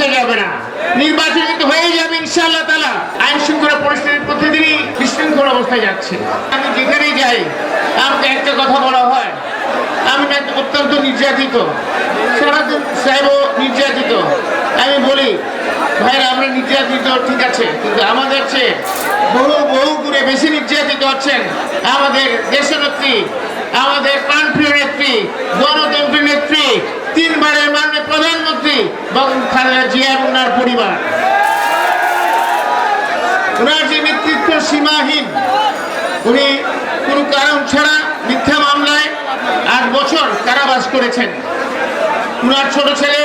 আসা যাবে না। নির্বাচন কিন্তু হয়ে যাবে, ইনশাআল্লাহ তালা আইন শৃঙ্খলা পরিস্থিতি প্রতিদিনই বিশৃঙ্খল অবস্থায় যাচ্ছে। আমি যেখানেই যাই, আমাকে একটা কথা বলা হয়, আমি অত্যন্ত নির্যাতিত। সারাদিন সাহেব নির্যাতিত। আমি বলি ভাইরা আমরা নির্যাতিত, ঠিক আছে, কিন্তু আমাদের চেয়ে বহু বহু গুণে বেশি নির্যাতিত হচ্ছেন আমাদের দেশনেত্রী, আমাদের প্রাণপ্রিয় নেত্রী গণতন্ত্র নেত্রী, তিনবারের মাননীয় প্রধানমন্ত্রী বঙ্গ খালেদা জিয়া ওনার পরিবার। ওনার যে নেতৃত্ব সীমাহীন, উনি কোনো কারণ ছাড়া মিথ্যা মামলায় আট বছর কারাবাস করেছেন। উনার ছোট ছেলে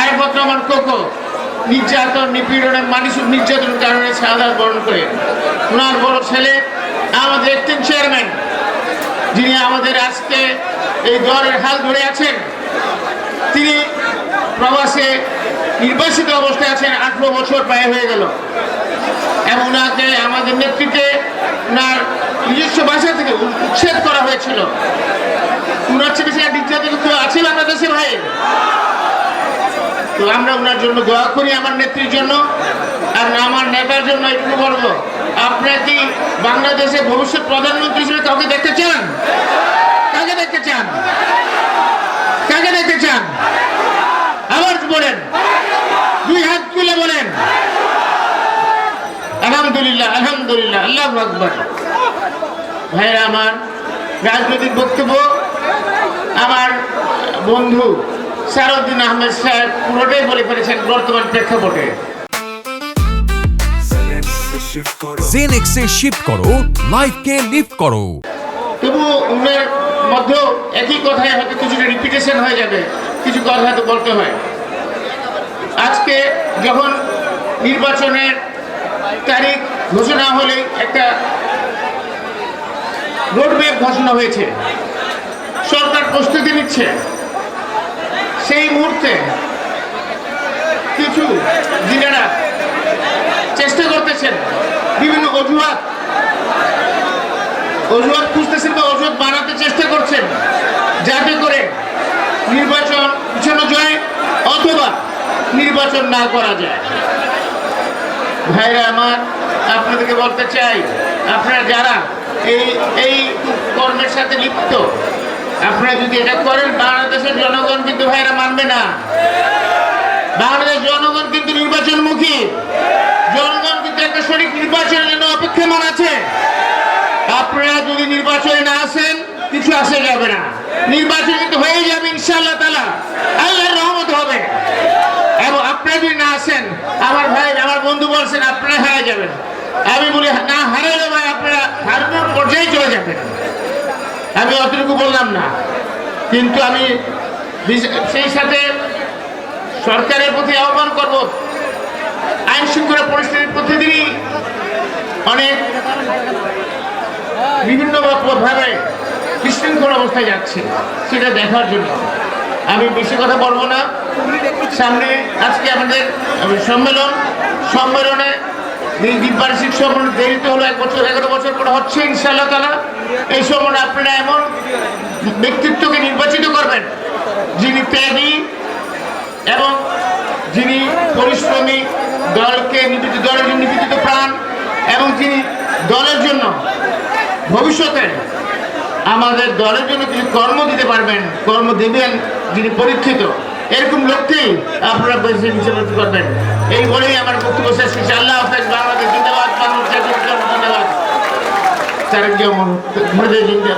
আরেফত রহমান কোকো নির্যাতন, নিপীড়নের, মানসিক নির্যাতনের কারণে শাহাদাত বরণ করে। ওনার বড় ছেলে আমাদের একজন চেয়ারম্যান, যিনি আমাদের আজকে এই দলের হাল ধরে আছেন। তিনি প্রবাসে নির্বাসিত অবস্থায় আছেন, আঠেরো বছর প্রায় হয়ে গেল। এবং ওনাকে আমাদের নেতৃত্বে ওনার নিজস্ব বাসা থেকে উচ্ছেদ করা হয়েছিল। ওনার চেয়ে বেশি নির্যাতন কেউ আছে বাংলাদেশে ভাই? তো আমরা ওনার জন্য দোয়া করি আমার নেত্রীর জন্য। আর আমার নেতার জন্য একটু বলব আপনারা কি বাংলাদেশের ভবিষ্যৎ প্রধানমন্ত্রী হিসেবে কাউকে দেখতে চান কাকে দেখতে চান কাকে দেখতে চান আবার বলেন দুই হাত তুলে বলেন আলহামদুলিল্লাহ আলহামদুলিল্লাহ আল্লাহ আকবর। ভাইরা আমার রাজনৈতিক বক্তব্য আমার বন্ধু সারউদ্দিন আহমেদ সাহেব পুরোটাই বলে ফেলেছেন বর্তমান প্রেক্ষাপটে। জেনেক্সে শিফট করো লাইফকে লিফট করো। তবু উনার মধ্যেও একই কথায় হয়তো কিছুটা রিপিটেশন হয়ে যাবে কিছু কথা হয়তো বলতে হয়। আজকে যখন নির্বাচনের তারিখ ঘোষণা হলে একটা রোডম্যাপ ঘোষণা হয়েছে। সরকার প্রস্তুতি নিচ্ছে। সেই মুহূর্তে কিছু যিনারা চেষ্টা করতেছেন বিভিন্ন অজুহাত। অজুহাত খুঁজতেছেন বা অজুহাত বানাতে চেষ্টা করছেন যাতে করে নির্বাচন পিছানো যায় অথবা নির্বাচন না করা যায়। ভাইরা আমার আপনাদেরকে বলতে চাই, আপনারা যারা এই এই কর্মের সাথে লিপ্ত, আপনারা যদি এটা করেন, বাংলাদেশের জনগণ কিন্তু ভাইরা মানবে না। বাংলাদেশ জনগণ কিন্তু নির্বাচনমুখী। জনগণ কিন্তু একটা সঠিক নির্বাচনের জন্য অপেক্ষমান আছে। আপনারা যদি নির্বাচনে না আসেন, কিছু আসে যাবে না। নির্বাচন কিন্তু হয়ে যাবে, ইনশাআল্লাহ তালা আল্লাহর রহমত হবে। এবং আপনারা যদি না আসেন, আমার ভাই, আমার বন্ধু বলছেন, আপনারা হারা যাবেন। আমি বলি, না হারাইলে ভাই, আপনারা হারানোর পর্যায়ে চলে যাবেন। আমি অতটুকু বললাম না। কিন্তু আমি সেই সাথে সরকারের প্রতি আহ্বান করব। আইন শৃঙ্খলা পরিস্থিতির প্রতিদিনই অনেক বিভিন্ন ভাবে বিশৃঙ্খল অবস্থায় যাচ্ছে, সেটা দেখার জন্য। আমি বেশি কথা বলব না। সামনে আজকে আমাদের সম্মেলন, সম্মেলনে এই দ্বীপবার্ষিক সম্মেলন দেরিতে হলো, এক বছর, এগারো বছর হচ্ছে এই আপনারা এমন ব্যক্তিত্বকে নির্বাচিত করবেন, যিনি ত্যাগী এবং যিনি পরিশ্রমী দলকে দলের জন্য নিবেদিত প্রাণ এবং যিনি দলের জন্য ভবিষ্যতে আমাদের দলের জন্য কিছু কর্ম দিতে পারবেন, কর্ম দেবেন যিনি পরীক্ষিত। এরকম লোককেই আপনারা নির্বাচন করবেন। এই বলেই আমার বক্তব্য শেষ। আল্লাহ कारण घ्या म्हणून मध्ये जिंकल्या